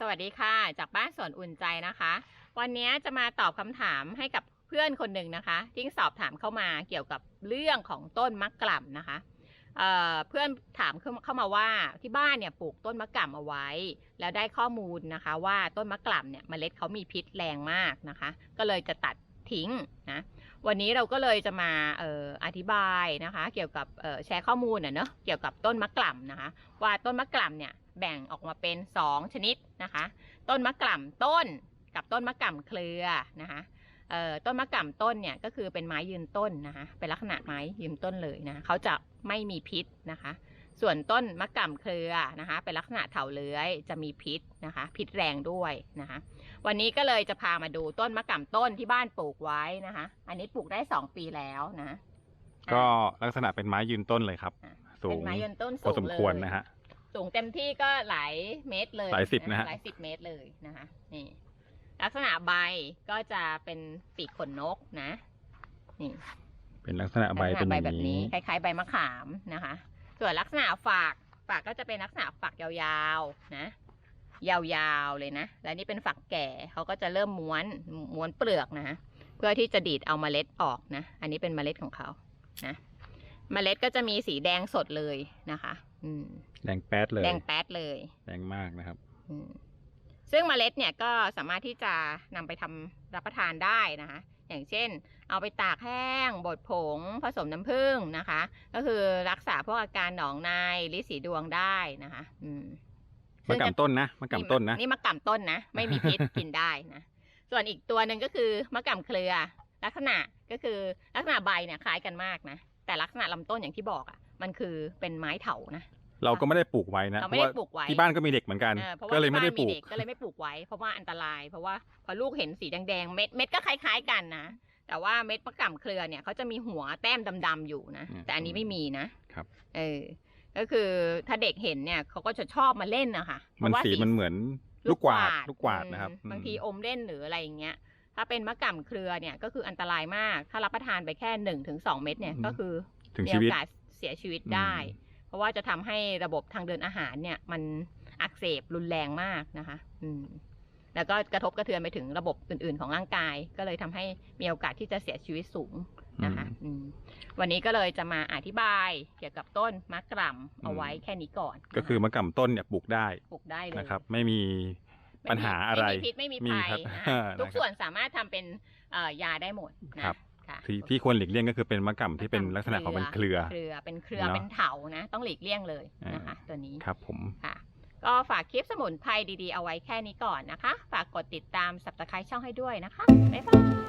สวัสดีค่ะ จากบ้านสวนอุ่นใจนะคะ วันนี้จะมาตอบคำถามให้กับเพื่อนคนหนึ่งนะคะที่สอบถามเข้ามาเกี่ยวกับเรื่องของต้นมะกล่ำนะคะเเพื่อนถามเข้าเข้ามาว่าที่บ้านเนี่ยปลูกต้นมะกล่ำเอาไว้ แล้วได้ข้อมูลนะคะว่าต้นมะกล่ำเนี่ยเมล็ดเขามีพิษแรงมากนะคะ ก็เลยจะตัดทิ้งนะ วันนี้เราก็เลยจะมาอออธิบายนะคะ เกี่ยวกับแชร์ข้อมูลน่ะเนอะเกี่ยวกับต้นมะกล่ำนะคะ ว่าต้นมะกล่ำเนี่ยแบ่งออกมาเป็น 2 ชนิดนะคะ ต้นมะกล่ำต้นกับต้นมะกล่ำเครือนะคะต้นมะกล่ำต้นเนี่ยก็คือเป็นไม้ยืนต้นนะคะ เป็นลักษณะไม้ยืนต้นเลยนะ เขาจะไม่มีพิษนะคะ ส่วนต้นมะกล่ำเครือนะคะ เป็นลักษณะเถาเลื้อยจะมีพิษนะคะ พิษแรงด้วยนะคะ วันนี้ก็เลยจะพามาดูต้นมะกล่ำต้นที่บ้านปลูกไว้นะคะ อันนี้ปลูกได้สองปีแล้วนะ ก็ลักษณะเป็นไม้ยืนต้นเลยครับอะสูเป็งนไม้ยืนต้นพอสูสงมเลยควรนะฮะสูงเต็มที่ก็หลายเมตรเลยหลายสิบนะฮะหลายสิบเมตรเลยนะคะนี่ลักษณะใบก็จะเป็นปีกขนนกนะ นี่ เป็นลักษณะใบลักษเป็นณะอใบย่างแบบนี้นี้คล้ายๆ ใบมะขามนะคะ ส่วนลักษณะฝากฝากก็จะเป็นลักษณะฝักยาวๆนะ ยาวๆเลยนะ และนี่เป็นฝักแก่เขาก็จะเริ่มม้วนม้วนเปลือกนะฮะเพื่อที่จะดีดเอาเมล็ดออกนะ อันนี้เป็นเมล็ดของเขานะเมล็ดก็จะมีสีแดงสดเลยนะคะ อืมแดงแป๊ดเลยแดงแป๊ดเลยแดงมากนะครับ อืมซึ่งเมล็ดเนี่ยก็สามารถที่จะนำไปทำรับประทานได้นะคะ อย่างเช่น เอาไปตากแห้ง บดผง ผสมน้ำผึ้งนะคะ ก็คือรักษาพวกอาการหนองในลิสีดวงได้นะคะ อืมมะกำต้นนะมะกำต้นนะนี่มะกำต้นนะไม่มีพิษกินได้นะส่วนอีกตัวหนึ่งก็คือมะกำเครือ ลักษณะก็คือลักษณะใบเนี่ยคล้ายกันมากนะแต่ลักษณะลำต้นอย่างที่บอกอะ มันคือเป็นไม้เถานะเราก็ไม่ได้ปลูกไว้นะเราเพไม่ราะได้ว่าปลูกไว้ที่บ้านก็มีเด็กเหมือนกันเออเพราะก็ว่าเลยที่ไม่บ้านได้ปมีลูกเด็กก็เลยไม่ปลูกไว้ เพราะว่าอันตราย เพราะว่าพอลูกเห็นสีแดงๆเม็ดเม็ดก็คล้าย ๆ กันนะ แต่ว่าเม็ดมะกำเครือเนี่ยเขาจะมีหัวแต้มดำๆอยู่นะ อืมแต่อันนี้ไม่มีนะครับ เออ ก็คือถ้าเด็กเห็นเนี่ยเขาก็จะชอบมาเล่นนะคะเพมันราะว่า สีมันเหมือนลูกกวาดลูกกวาดอืมนะครับบางทีอืมอมเล่นหรืออะไรอย่างเงี้ย ถ้าเป็นมะกำเครือเนี่ยก็คืออันตรายมาก ถ้ารับประทานไปแค่หนึ่งถึงสองเม็ดเนี่ยก็คือถึงมีชีโอวิต กาสเสียชีวิตได้เพราะว่าจะทำให้ระบบทางเดินอาหารเนี่ย มันอักเสบรุนแรงมากนะคะ อืม แล้วก็กระทบกระเทือนไปถึงระบบอื่น ๆ ของร่างกาย ก็เลยทำให้มีโอกาสที่จะเสียชีวิตสูงนะคะอืมวันนี้ก็เลยจะมาอธิบายเกี่ยวกับต้นมะกร่ำเอาไว้แค่นี้ก่อนนะะก็คือมะกำต้นเนี่ยปลูกได้ปลูกได้เลยนะครับ ไม่มีไม่มีปัญหาอะไรไม่มีพิษไม่มีมีภัยครับนะอ่าทุกนะครับส่วนสามารถทำเป็นเอ่อยาได้หมดนะครับค่ะที่ที่ควรหลีกเลี่ยงก็คือเป็นมะกำที่เป็นลักษณะของเป็นเครือ เครือเป็นเครือเนอะเป็นเถานะ ต้องหลีกเลี่ยงเลยนะคะอ่าตัวนี้ครับผมค่ะ ก็ฝากคลิปสมุนไพรดีๆ เอาไว้แค่นี้ก่อนนะคะ ฝากกดติดตามสับตะไคร้ช่องให้ด้วยนะคะ บ๊ายบาย